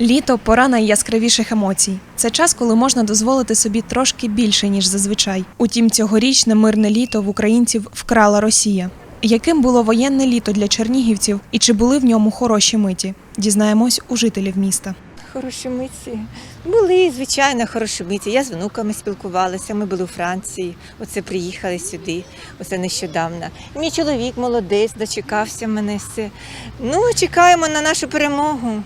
Літо пора найяскравіших емоцій. Це час, коли можна дозволити собі трошки більше, ніж зазвичай. Утім, цьогорічне мирне літо в українців вкрала Росія. Яким було воєнне літо для чернігівців і чи були в ньому хороші миті? Дізнаємось у жителів міста. Хороші митці. Були, звичайно, хороші митці. Я з внуками спілкувалася, ми були у Франції. Оце приїхали сюди, оце нещодавно. Мій чоловік молодець, дочекався мене все. Ну, чекаємо на нашу перемогу.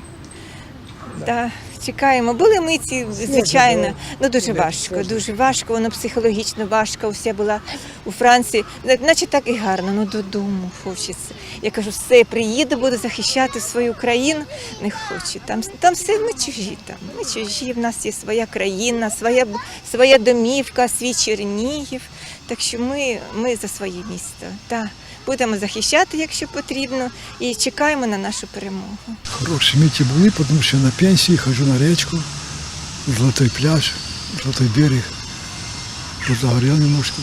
Да, чекаємо. Були митці, звичайно. Ну дуже важко, дуже важко, воно психологічно важко. Уся була у Франції. Наче так і гарно, ну додому хочеться. Я кажу, все, приїду, буду захищати свою країну. Не хочу. Там, там все ми чужі. Там. Ми чужі, в нас є своя країна, своя, своя домівка, свій Чернігів. Так що ми, ми за своє місто. Так. Будемо захищати, якщо потрібно, і чекаємо на нашу перемогу. Хороші миті були, тому що на пенсії хожу на річку, Золотой пляж, Золотой берег, позагоряв немножко.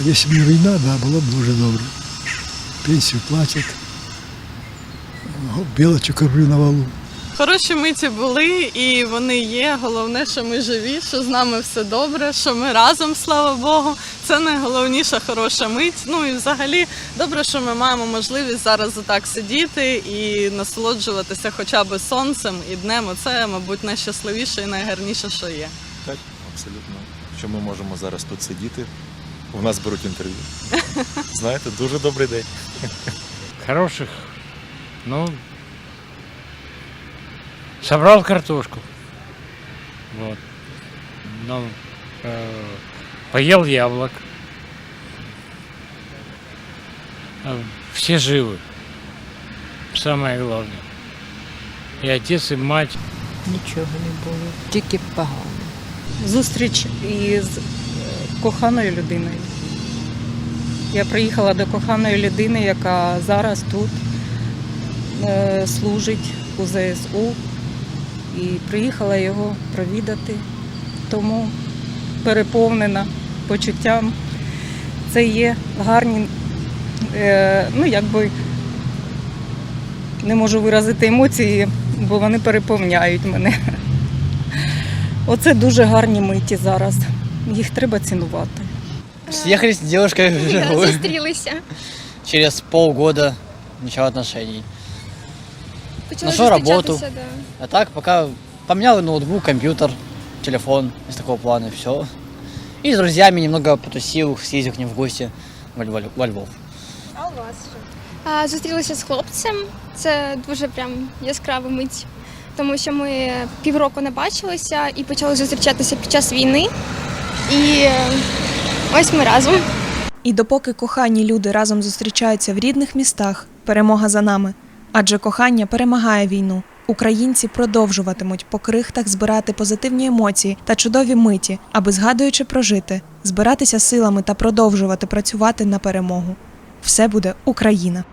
А якщо б не війна, да, було б дуже добре. Пенсію платять, білочок роблю на валу. Хороші миті були і вони є. Головне, що ми живі, що з нами все добре, що ми разом, слава Богу. Це найголовніша хороша мить. Ну і взагалі добре, що ми маємо можливість зараз отак сидіти і насолоджуватися хоча б сонцем і днем. Це, мабуть, найщасливіше і найгарніше, що є. Так, абсолютно. Що ми можемо зараз тут сидіти. У нас беруть інтерв'ю. Знаєте, дуже добрий день. Хороших. Ну, собрал картошку. Вот. Ну, э, поел яблок. Э, Все живы. Самое главное. И отец, и мать. Нічого не було, тільки погано. зустріч із е, коханою людиною. Я приїхала до коханої людини, яка зараз тут е, служить у ЗСУ, і приїхала його провідати. Тому переповнена почуттям. Це є гарні, е, ну якби не можу виразити емоції, бо вони переповняють мене. Оце дуже гарні миті зараз. Їх треба цінувати. Съехались с девушкой зустрілися. Через полгода начала отношений. Почали Нашла роботу. Да. А так пока поменял ноутбук, компьютер, телефон из такого плана, все. И с друзьями немного потусил, съездил к ним в гости во Львов. во Львов. А, зустрілися з хлопцем. Це дуже прям яскрава мить. Тому що ми півроку не бачилися і почали зустрічатися під час війни. І е, ось ми разом. І допоки кохані люди разом зустрічаються в рідних містах, перемога за нами. Адже кохання перемагає війну. Українці продовжуватимуть по крихтах збирати позитивні емоції та чудові миті, аби, згадуючи прожити, збиратися силами та продовжувати працювати на перемогу. Все буде Україна!